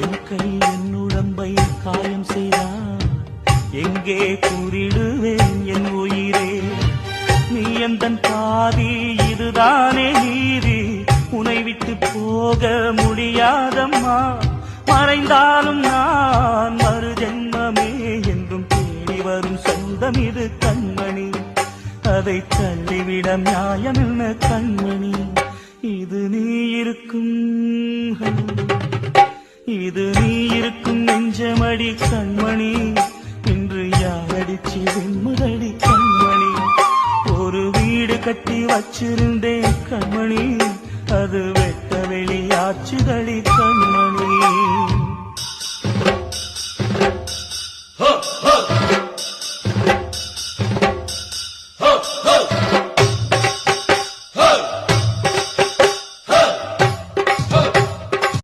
என் கை என் உடம்பை காயம் செய்தார். எங்கே கூறிடுவேன் என் உயிரே? நீ எந்தன் பாதி இதுதானே நீதி. உனை விட்டு போக முடியாதம்மா. மறைந்தாலும் நான் மறு ஜென்மமே என்றும் தேடி வரும் சொந்தம் இது கண்மணி. அதை தள்ளிவிட நியாயம் என்ன கண்மணி? இது நீ இருக்கும் நெஞ்சமடி கண்மணி. இன்று யாரடிச்சு வெண்முதடி கண்மணி? ஒரு வீடு கட்டி வச்சிருந்தேன் கண்மணி. அது வெட்ட வெளியாச்சுதடி கண்மணி.